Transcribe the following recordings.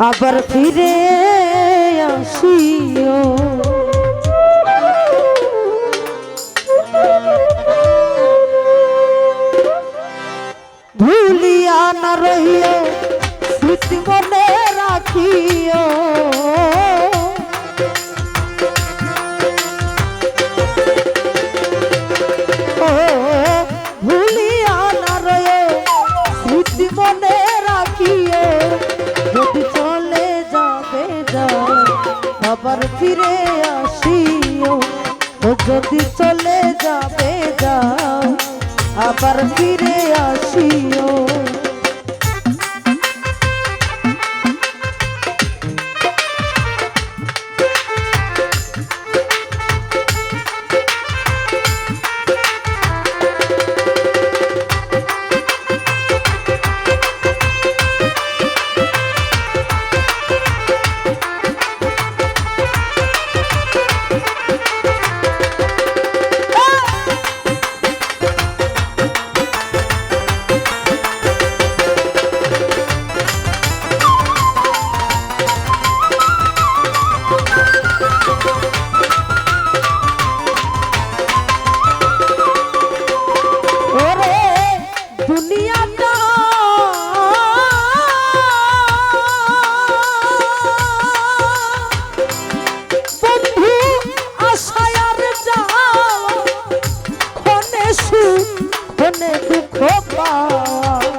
আবার ফিরে আসিও ভুলিয়া না রহিও স্মৃতি মনে রাখিও আবার ফিরে আসিও। ও যদি চলে যাবে যাও আবার ফিরে আসিও। ক্ষণে দুঃখ পাওয়া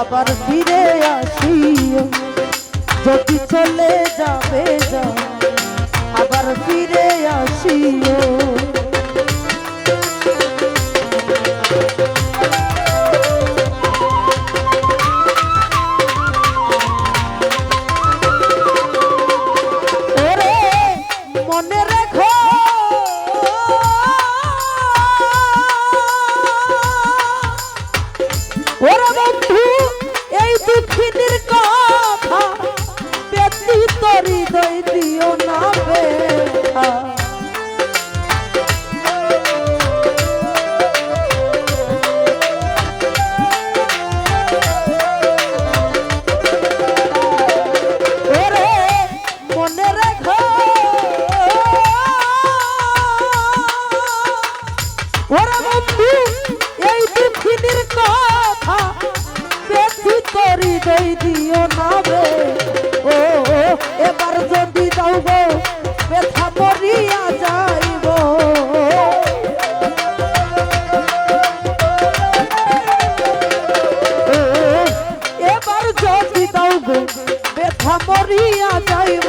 আবার ফিরে আসিও। যদি চলে যাবে যা আবার ফিরে আসিও। মনে রেখো। ওরে বন্ধু, এই দুঃখিনীর কথা বেশি তরি দই দিও না রে। ও, এবার যদি দাও গো, ব্যথা মরিয়া যাইব। এবার যদি দাও গো, ব্যথা মরিয়া যাইব।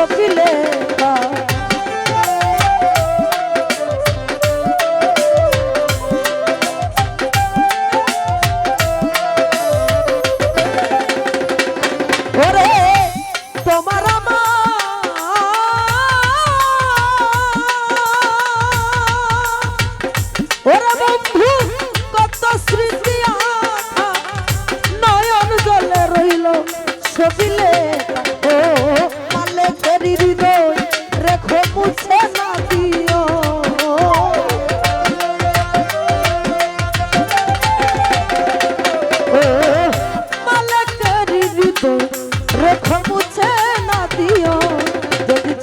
I feel it.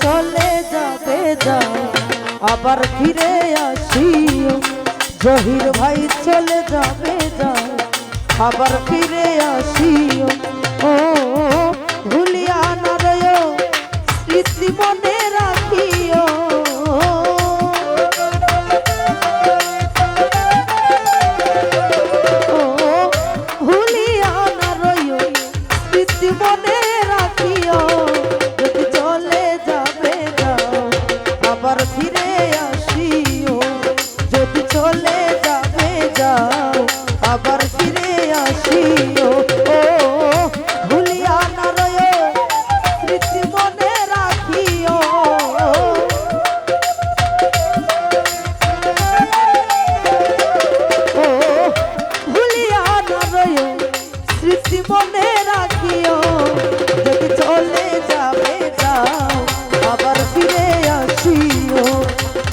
চলে যাবে যাও, আবার ফিরে আসিও। জহির ভাই চলে যাবে যাও, আবার ফিরে আসিও। ও ভুলিয়া না রয় স্মৃতি